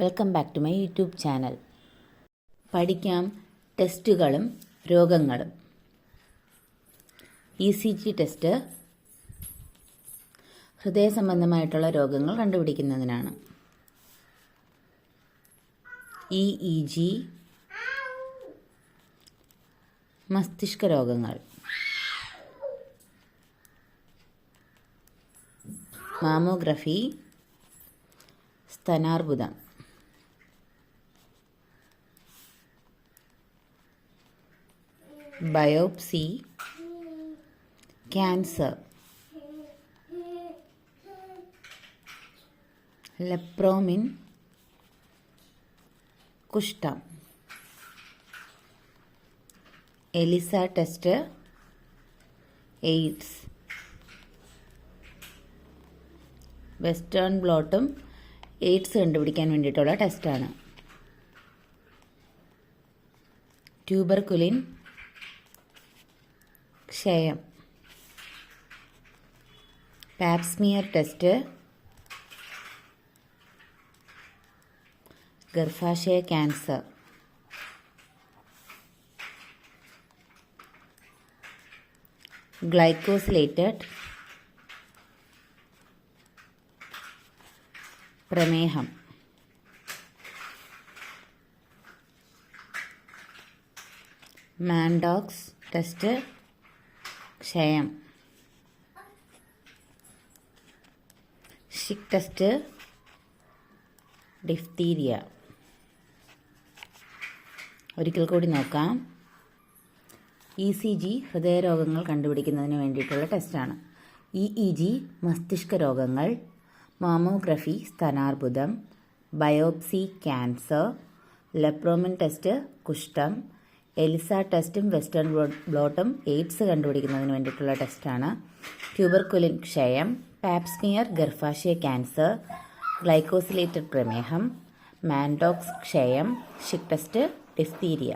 Welcome back to my YouTube channel. പഠിക്കാം ടെസ്റ്റുകളും രോഗങ്ങളും. ഇ സി ജി ടെസ്റ്റ് ഹൃദയ സംബന്ധമായിട്ടുള്ള രോഗങ്ങൾ കണ്ടുപിടിക്കുന്നതിനാണ്. ഇ ഇ ജി മസ്തിഷ്ക രോഗങ്ങൾ. മാമോഗ്രഫി സ്തനാർബുദം. ബയോപ്സി ക്യാൻസർ ലെപ്രോമിൻ കുഷ്ഠം. ELISA test AIDS. വെസ്റ്റേൺ ബ്ലോട്ടും എയ്ഡ്സ് കണ്ടുപിടിക്കാൻ വേണ്ടിയിട്ടുള്ള ടെസ്റ്റാണ്. ട്യൂബർകുലിൻ ക്ഷയം. പാപ്സ്മിയർ ടെസ്റ്റ് ഗർഭാശയ ക്യാൻസർ ഗ്ലൈക്കോസിലേറ്റഡ് പ്രമേഹം. മാൻഡോക്സ് ടെസ്റ്റ് ക്ഷയം. ഷിക് ടെസ്റ്റ് ഡിഫ്തീരിയ ഒരിക്കൽ കൂടി നോക്കാം. ഇ സി ജി ഹൃദയരോഗങ്ങൾ കണ്ടുപിടിക്കുന്നതിന് വേണ്ടിയിട്ടുള്ള ടെസ്റ്റാണ് ഇ ഇ ജി മസ്തിഷ്ക രോഗങ്ങൾ മാമോഗ്രഫി സ്തനാർബുദം ബയോപ്സി ക്യാൻസർ ലെപ്രോമിൻ ടെസ്റ്റ് കുഷ്ഠം എലിസ ടെസ്റ്റും വെസ്റ്റേൺ ബ്ലോട്ടും എയ്ഡ്സ് കണ്ടുപിടിക്കുന്നതിന് വേണ്ടിയിട്ടുള്ള ടെസ്റ്റാണ്. ട്യൂബർകുലിൻ ക്ഷയം പാപ്സ്മിയർ ഗർഭാശയ ക്യാൻസർ ഗ്ലൈക്കോസിലേറ്റഡ് പ്രമേഹം മാൻഡോക്സ് ക്ഷയം ഷിക് ടെസ്റ്റ് ഡിഫ്തീരിയ.